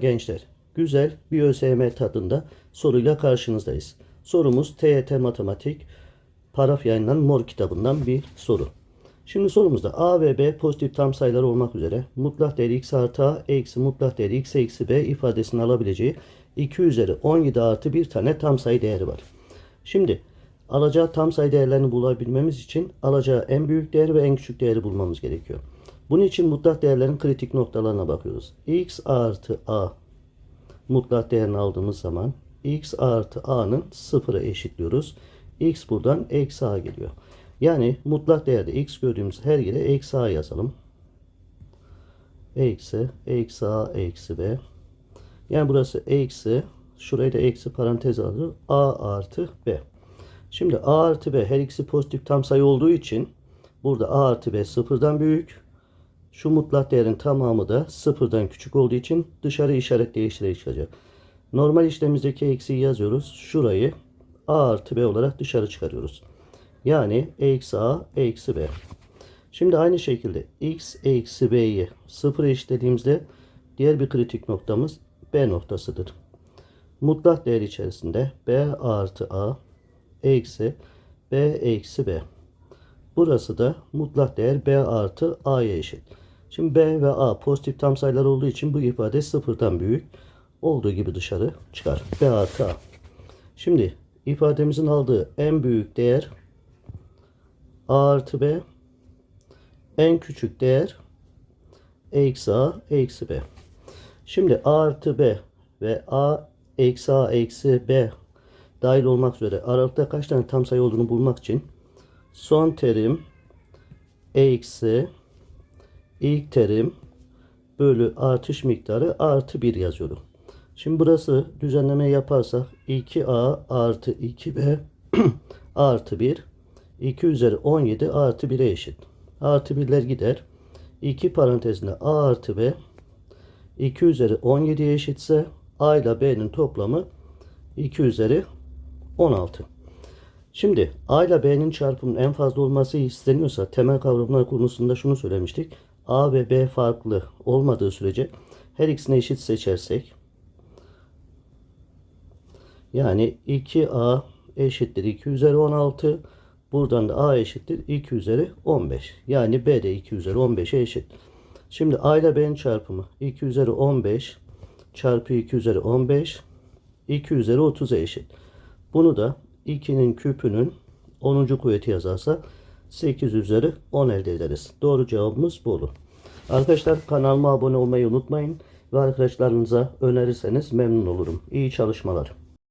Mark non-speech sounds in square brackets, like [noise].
Gençler, güzel bir ÖSYM tadında soruyla karşınızdayız. Sorumuz TYT Matematik Paraf yayınlanan Mor kitabından bir soru. Şimdi sorumuzda A ve B pozitif tam sayılar olmak üzere mutlak değeri x artı a eksi mutlak değeri x eksi b ifadesini alabileceği 2 üzeri 17 artı bir tane tam sayı değeri var. Şimdi alacağı tam sayı değerlerini bulabilmemiz için alacağı en büyük değer ve en küçük değeri bulmamız gerekiyor. Bunun için mutlak değerlerin kritik noktalarına bakıyoruz. x artı a mutlak değerini aldığımız zaman x artı a'nın sıfıra eşitliyoruz. x buradan eksi a geliyor. Yani mutlak değerde x gördüğümüz her yere eksi a yazalım. Eksi, eksi a, eksi b. Yani burası eksi, şurayı da eksi parantez alır. a artı b. Şimdi a artı b her ikisi pozitif tam sayı olduğu için burada a artı b sıfırdan büyük. Şu mutlak değerin tamamı da sıfırdan küçük olduğu için dışarı işaret değiştirerek çıkacak. Normal işlemimizdeki eksiği yazıyoruz. Şurayı a artı b olarak dışarı çıkarıyoruz. Yani eksi a eksi b. Şimdi aynı şekilde x eksi b'yi sıfır eşitlediğimizde diğer bir kritik noktamız b noktasıdır. Mutlak değer içerisinde b artı a eksi b eksi b. Burası da mutlak değer b artı a'ya eşit. Şimdi b ve a pozitif tam sayılar olduğu için bu ifade sıfırdan büyük. Olduğu gibi dışarı çıkar. b artı a. Şimdi ifademizin aldığı en büyük değer a artı b. En küçük değer eksi a eksi b. Şimdi a artı b ve a eksi a eksi b dahil olmak üzere aralıkta kaç tane tam sayı olduğunu bulmak için son terim eksi ilk terim bölü artış miktarı artı 1 yazıyorum. Şimdi burası düzenleme yaparsak 2a artı 2b [clears throat] artı 1 2 üzeri 17 artı 1'e eşit. Artı 1'ler gider. 2 parantezinde a artı b 2 üzeri 17'ye eşitse a ile b'nin toplamı 2 üzeri 16. Şimdi a ile b'nin çarpımının en fazla olması isteniyorsa temel kavramlar konusunda şunu söylemiştik. A ve b farklı olmadığı sürece her ikisini eşit seçersek yani 2a eşittir 2 üzeri 16 buradan da a eşittir 2 üzeri 15 yani b de 2 üzeri 15'e eşit. Şimdi a ile b'nin çarpımı 2 üzeri 15 çarpı 2 üzeri 15 2 üzeri 30'a eşit. Bunu da 2'nin küpünün 10. kuvveti yazarsa 8 üzeri 10 elde ederiz. Doğru cevabımız bu olur. Arkadaşlar kanalıma abone olmayı unutmayın ve arkadaşlarınıza önerirseniz memnun olurum. İyi çalışmalar.